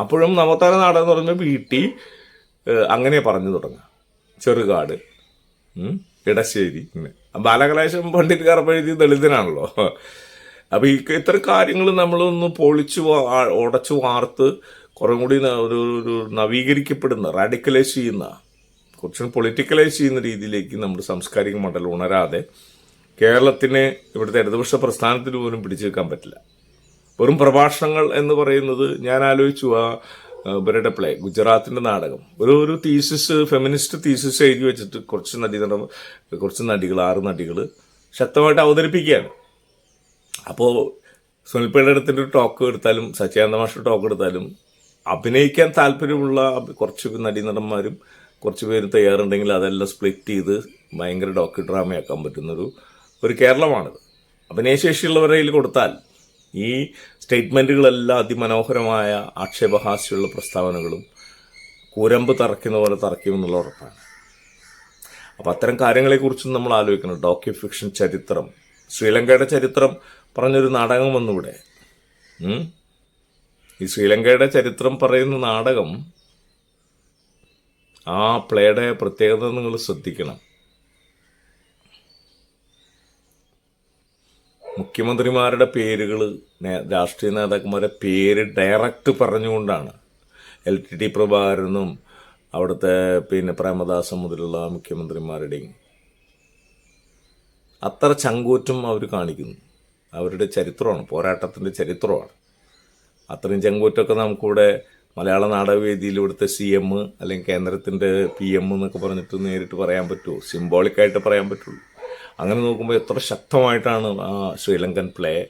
അപ്പോഴും നവോത്ഥാന നാടകം എന്ന് പറഞ്ഞാൽ വീട്ടി അങ്ങനെ പറഞ്ഞു തുടങ്ങാം ചെറുകാട് ഇടശ്ശേരി. ബാലകലാശം പണ്ഡിറ്റ് കറപ്പെഴുതി ദളിതനാണല്ലോ. അപ്പൊ ഈ ഇത്തരം കാര്യങ്ങൾ നമ്മളൊന്ന് പൊളിച്ചു ഉടച്ചു വാർത്ത് കുറേ കൂടി ഒരു ഒരു നവീകരിക്കപ്പെടുന്ന റാഡിക്കലൈസ് ചെയ്യുന്ന കുറച്ചും പൊളിറ്റിക്കലൈസ് ചെയ്യുന്ന രീതിയിലേക്ക് നമ്മുടെ സാംസ്കാരിക മണ്ഡലം ഉണരാതെ കേരളത്തിന് ഇവിടുത്തെ ഇടതുപക്ഷ പ്രസ്ഥാനത്തിന് പോലും പിടിച്ചു വെക്കാൻ പറ്റില്ല. വെറും പ്രഭാഷണങ്ങൾ എന്ന് പറയുന്നത് ഞാൻ ആലോചിച്ചു ആ, ഇവരുടെ പ്ലേ ഗുജറാത്തിന്റെ നാടകം. ഒരു ഒരു തീസിസ് ഫെമിനിസ്റ്റ് തീസിസ് എഴുതി വെച്ചിട്ട് കുറച്ച് നടി കുറച്ച് നടികൾ ആറ് നടികൾ ശക്തമായിട്ട് അവതരിപ്പിക്കുകയാണ്. അപ്പോൾ സുനിൽപ്പയുടെ അടുത്തിന്റെ ഒരു ടോക്ക് എടുത്താലും സച്ചിദാനന്ദ മാഷ്ടർ ടോക്ക് എടുത്താലും അഭിനയിക്കാൻ താല്പര്യമുള്ള കുറച്ച് നടീനടന്മാരും കുറച്ച് പേര് തയ്യാറുണ്ടെങ്കിൽ അതെല്ലാം സ്പ്ലിറ്റ് ചെയ്ത് ഭയങ്കര ഡോക്യു ഡ്രാമയാക്കാൻ പറ്റുന്നൊരു ഒരു കേരളമാണിത്. അഭിനയശേഷിയുള്ളവരെ കൊടുത്താൽ ഈ സ്റ്റേറ്റ്മെന്റുകളെല്ലാം അതിമനോഹരമായ ആക്ഷേപഹാസ്യമുള്ള പ്രസ്താവനകളും കുരമ്പ് തറയ്ക്കുന്ന പോലെ തറയ്ക്കുമെന്നുള്ള ഉറപ്പാണ്. അപ്പോൾ അത്തരം കാര്യങ്ങളെക്കുറിച്ചും നമ്മൾ ആലോചിക്കണം. ഡോക്യു ഫിക്ഷൻ ചരിത്രം. ശ്രീലങ്കയുടെ ചരിത്രം പറഞ്ഞൊരു നാടകം വന്നിവിടെ. ഈ ശ്രീലങ്കയുടെ ചരിത്രം പറയുന്ന നാടകം ആ പ്ലേയുടെ പ്രത്യേകത നിങ്ങൾ ശ്രദ്ധിക്കണം. മുഖ്യമന്ത്രിമാരുടെ പേരുകൾ രാഷ്ട്രീയ നേതാക്കന്മാരുടെ പേര് ഡയറക്റ്റ് പറഞ്ഞുകൊണ്ടാണ്. എൽ ടി ടി പ്രഭാകരനും അവിടുത്തെ പിന്നെ പ്രേമദാസം മുതലുള്ള മുഖ്യമന്ത്രിമാരുടെയും അത്ര ചങ്കൂറ്റം അവർ കാണിക്കുന്നു. അവരുടെ ചരിത്രമാണ് പോരാട്ടത്തിന്റെ ചരിത്രമാണ്. അത്രയും ചങ്കൂറ്റമൊക്കെ നമുക്കിവിടെ മലയാള നാടകവേദിയിൽ ഇവിടുത്തെ സി എം അല്ലെങ്കിൽ കേന്ദ്രത്തിന്റെ പി എം എന്നൊക്കെ പറഞ്ഞിട്ട് നേരിട്ട് പറയാൻ പറ്റുമോ? സിംബോളിക്കായിട്ട് പറയാൻ പറ്റുള്ളൂ. അങ്ങനെ നോക്കുമ്പോൾ എത്ര ശക്തമായിട്ടാണ് ആ ശ്രീലങ്കൻ പ്ലേ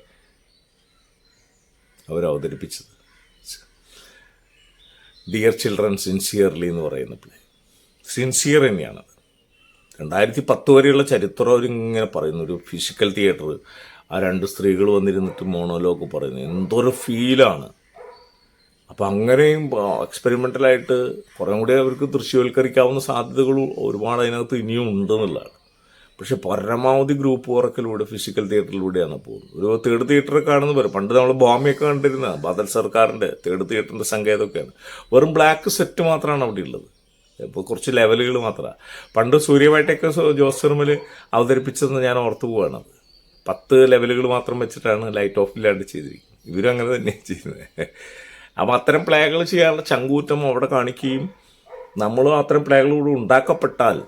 അവർ അവതരിപ്പിച്ചത്. ഡിയർ ചിൽഡ്രൻ സിൻസിയർലി എന്ന് പറയുന്ന പ്ലേ. സിൻസിയർ തന്നെയാണത് രണ്ടായിരത്തി പത്ത് വരെയുള്ള ചരിത്രം അവരിങ്ങനെ പറയുന്നു. ഒരു ഫിസിക്കൽ തിയേറ്റർ ആ രണ്ട് സ്ത്രീകൾ വന്നിരുന്നിട്ട് മോണോലോഗ് പറയുന്നു. എന്തൊരു ഫീലാണ് അപ്പം അങ്ങനെയും എക്സ്പെരിമെന്റലായിട്ട് കുറേ കൂടി അവർക്ക് ദൃശ്യവൽക്കരിക്കാവുന്ന സാധ്യതകൾ ഒരുപാട് അതിനകത്ത് ഇനിയും ഉണ്ടെന്നുള്ളതാണ് പക്ഷെ പരമാവധി ഗ്രൂപ്പ് വർക്കിലൂടെ ഫിസിക്കൽ തിയേറ്ററിലൂടെയാണ് പോകുന്നത്. ഒരു തേർഡ് തിയേറ്റർ കാണുന്ന പറയും. പണ്ട് നമ്മൾ ബോംബെയൊക്കെ കണ്ടിരുന്ന ബദൽ സർക്കാരിന്റെ തേർഡ് തിയേറ്ററിന്റെ സങ്കേതമൊക്കെയാണ്. വെറും ബ്ലാക്ക് സെറ്റ് മാത്രമാണ് അവിടെ ഉള്ളത്. ഇപ്പോൾ കുറച്ച് ലെവലുകൾ മാത്രമാണ് പണ്ട് സൂര്യവായിട്ടൊക്കെ ജോസ് അവതരിപ്പിച്ചതെന്ന് ഞാൻ ഓർത്തു പോവാണ് പത്ത് ലെവലുകൾ മാത്രം വെച്ചിട്ടാണ് ലൈറ്റ് ഓഫ് ഇല്ലാണ്ട് ചെയ്തിരിക്കുന്നത്. ഇവരും അങ്ങനെ തന്നെയാണ് ചെയ്യുന്നത്. അപ്പം അത്തരം പ്ലേകൾ ചെയ്യാനുള്ള ചങ്കൂറ്റം അവിടെ കാണിക്കുകയും നമ്മളും അത്തരം പ്ലേകളൂടെ ഉണ്ടാക്കപ്പെട്ടാൽ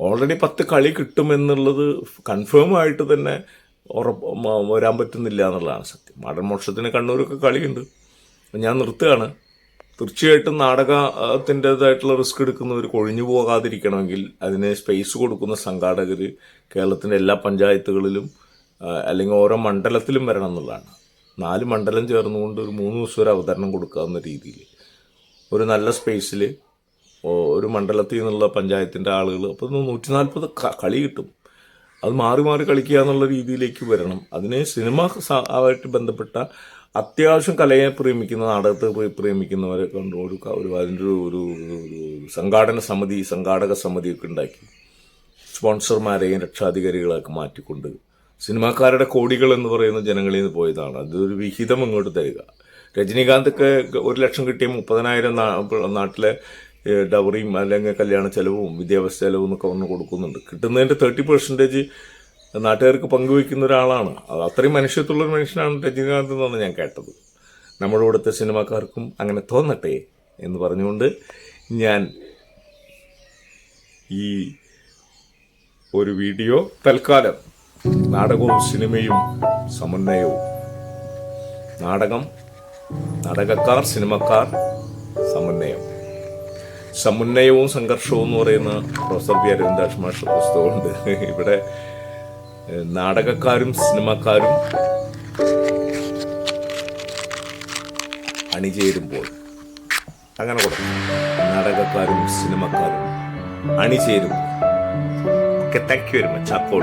ഓൾറെഡി പത്ത് കളി കിട്ടുമെന്നുള്ളത് കൺഫേം ആയിട്ട് തന്നെ ഉറപ്പ് വരാൻ പറ്റുന്നില്ല എന്നുള്ളതാണ് സത്യം. മാടൻ മോക്ഷത്തിന് കണ്ണൂരൊക്കെ കളിയുണ്ട്. ഞാൻ നിർത്തുകയാണ്. തീർച്ചയായിട്ടും നാടകത്തിന്റെതായിട്ടുള്ള റിസ്ക് എടുക്കുന്നവർ കൊഴിഞ്ഞു പോകാതിരിക്കണമെങ്കിൽ അതിന് സ്പേസ് കൊടുക്കുന്ന സംഘാടകർ കേരളത്തിന്റെ എല്ലാ പഞ്ചായത്തുകളിലും അല്ലെങ്കിൽ ഓരോ മണ്ഡലത്തിലും വരണം എന്നുള്ളതാണ്. നാല് മണ്ഡലം ചേർന്നുകൊണ്ട് ഒരു മൂന്ന് ദിവസം ഒരു അവതരണം കൊടുക്കാവുന്ന രീതിയിൽ. ഒരു നല്ല സ്പേസിൽ ഒരു മണ്ഡലത്തിൽ നിന്നുള്ള പഞ്ചായത്തിന്റെ ആളുകൾ അപ്പോൾ നൂറ്റി നാൽപ്പത് കളി കിട്ടും. അത് മാറി മാറി കളിക്കുക എന്നുള്ള രീതിയിലേക്ക് വരണം. അതിന് സിനിമ ആയിട്ട് ബന്ധപ്പെട്ട അത്യാവശ്യം കലയെ പ്രേമിക്കുന്ന നാടകത്തെ പ്രേ- പ്രേമിക്കുന്നവരെ കൊണ്ട് ഒരു ഒരു അതിന്റെ ഒരു ഒരു സംഘാടന സമിതി സംഘാടക സമിതിയൊക്കെ ഉണ്ടാക്കി. സ്പോൺസർമാരെയും രക്ഷാധികാരികളൊക്കെ മാറ്റിക്കൊണ്ട് സിനിമാക്കാരുടെ കോടികൾ എന്ന് പറയുന്ന ജനങ്ങളിൽ നിന്ന് പോയതാണ്. അതൊരു വിഹിതം ഇങ്ങോട്ട് തരിക. രജനീകാന്തൊക്കെ ഒരു ലക്ഷം കിട്ടിയ മുപ്പതിനായിരം നാട്ടിലെ ഡവറിയും അല്ലെങ്കിൽ കല്യാണ ചെലവും വിദ്യാഭ്യാസ ചെലവും എന്നൊക്കെ ഒന്ന് കൊടുക്കുന്നുണ്ട്. കിട്ടുന്നതിന്റെ തേർട്ടി പെർസെന്റേജ് നാട്ടുകാർക്ക് പങ്കുവയ്ക്കുന്ന ഒരാളാണ്. അത് അത്രയും മനുഷ്യത്തുള്ളൊരു മനുഷ്യനാണ് രജനീകാന്ത് എന്നാണ് ഞാൻ കേട്ടത്. നമ്മുടെ ഇവിടുത്തെ സിനിമാക്കാർക്കും അങ്ങനെ തോന്നട്ടെ എന്ന് പറഞ്ഞുകൊണ്ട് ഞാൻ ഈ ഒരു വീഡിയോ തൽക്കാലം നാടകവും സിനിമയും സമന്വയവും. നാടകം നാടകക്കാർ സിനിമക്കാർ സമന്വയം. സമന്വയവും സംഘർഷവും എന്ന് പറയുന്ന പ്രൊഫസർ പി അരവിന്ദാഷ് മാഷ പുസ്തകമുണ്ട്. ഇവിടെ നാടകക്കാരും സിനിമക്കാരും അണിചേരുമ്പോൾ അങ്ങനെ കൊടുക്കും. നാടകക്കാരും സിനിമക്കാരും അണിചേരുമ്പോൾ. Okay thank you very much അപ്പോൾ